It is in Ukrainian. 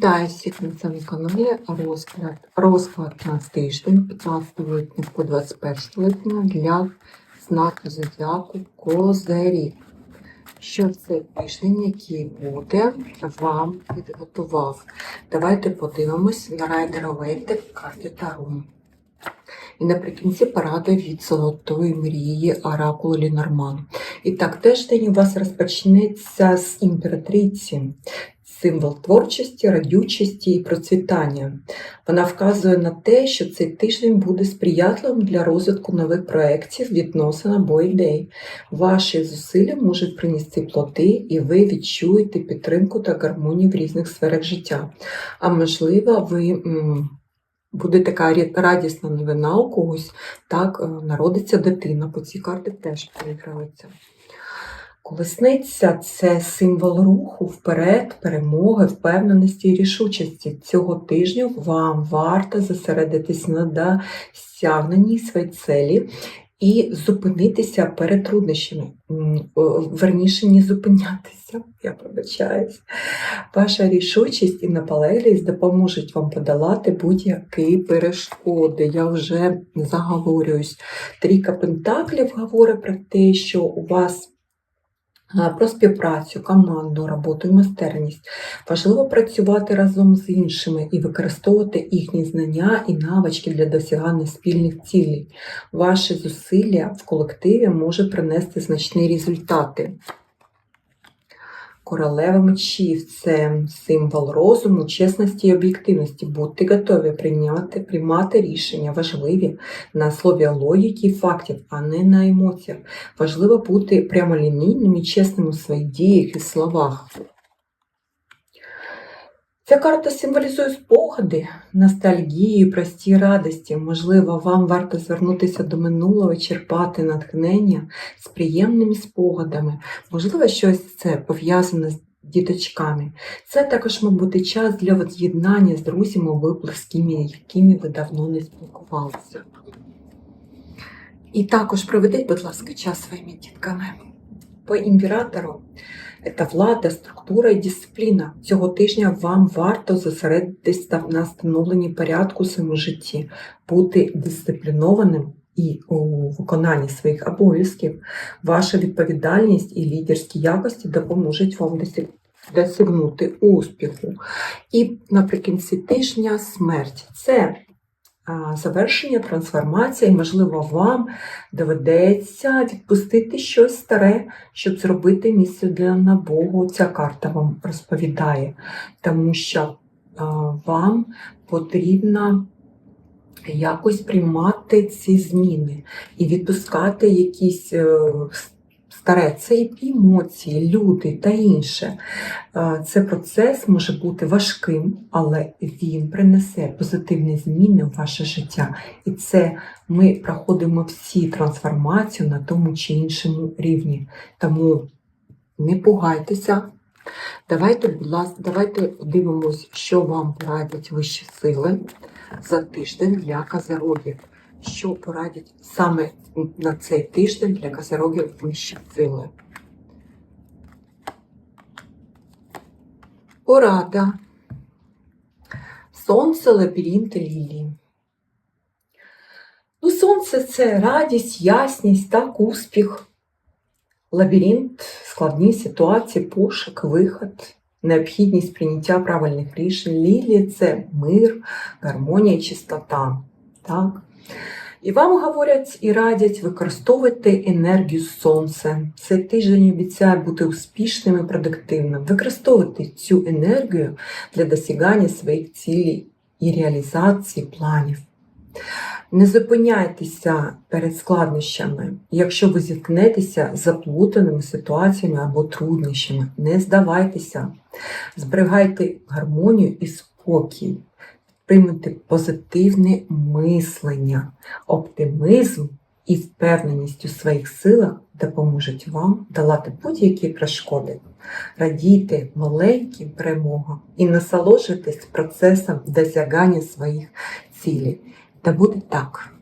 Да, всіх на цьому розклад, розклад на тиждень 15 липня по 21 липня для знаку зодіаку Козирі. Що цей тиждень, який буде, вам підготував. Давайте подивимось на райдера Вейте карти Таро. І наприкінці порада від золотої мрії Оракулу Лінорман. І так, тиждень у вас розпочнеться з імператриці символ творчості, радючості і процвітання. Вона вказує на те, що цей тиждень буде сприятливим для розвитку нових проєктів, відносин або ідей. Ваші зусилля можуть принести плоди, і ви відчуєте підтримку та гармонію в різних сферах життя. А можливо, ви. Буде така радісна новина у когось, так, е, народиться дитина, по цій карті теж переграються. Колесниця це символ руху вперед, перемоги, впевненості і рішучості. Цього тижня вам варто зосередитись на досягненні своєї цілі і зупинитися перед труднощами. Верніше, не зупинятися, я пробачаюсь. Ваша рішучість і наполегливість допоможуть вам подолати будь-які перешкоди. Я вже заговорююсь. Трійка Пентаклів говорить про те, що у вас про співпрацю, команду, роботу і майстерність. Важливо працювати разом з іншими і використовувати їхні знання і навички для досягання спільних цілей. Ваші зусилля в колективі може принести значні результати. Королева мечів це символ розуму, чесності і об'єктивності. Будьте готові прийняти, приймати рішення важливі на слові логіки і фактів, а не на емоціях. Важливо бути прямолінійним і чесним у своїх діях і словах. Ця карта символізує спогади, ностальгію, прості радості. Можливо, вам варто звернутися до минулого, черпати натхнення з приємними спогадами. Можливо, щось це пов'язане з діточками. Це також, мабуть, час для от з'єднання з друзями або якими ви давно не спілкувалися. І також проведіть, будь ласка, час своїми дітками. По імператору це влада, структура і дисципліна. Цього тижня вам варто зосередитись та- на встановленні порядку у своєму житті, бути дисциплінованим і у виконанні своїх обов'язків. Ваша відповідальність і лідерські якості допоможуть вам досягнути успіху. І наприкінці тижня смерть. Це завершення, трансформація, і, можливо, вам доведеться відпустити щось старе, щоб зробити місце для набогу. Ця карта вам розповідає, тому що вам потрібно якось приймати ці зміни і відпускати якісь е, старе, це і емоції, люди та інше. Е, Це процес може бути важким, але він принесе позитивні зміни в ваше життя. І це ми проходимо всі трансформацію на тому чи іншому рівні. Тому не пугайтеся. Давайте, будь ласка, давайте подивимось, що вам порадять вищі сили за тиждень для козерогів. Що порадять саме на цей тиждень для козерогів вищі сили? Порада. Сонце, лабіринт лілії. Ну, сонце це радість, ясність, так, успіх. Лабіринт, складні ситуації, пошук, виход, необхідність прийняття правильних рішень. Лілія це мир, гармонія, чистота. Так? І вам говорять і радять використовувати енергію сонця. Цей тиждень обіцяє бути успішним і продуктивним. Використовувати цю енергію для досягання своїх цілей і реалізації планів. Не зупиняйтеся перед складнощами. Якщо ви зіткнетеся з заплутаними ситуаціями або труднощами, не здавайтеся, зберігайте гармонію і спокій, приймайте позитивне мислення, оптимізм і впевненість у своїх силах допоможуть вам долати будь-які перешкоди. Радійте маленьким перемогам і насолоджуйтесь процесом досягання своїх цілей. Та буде так.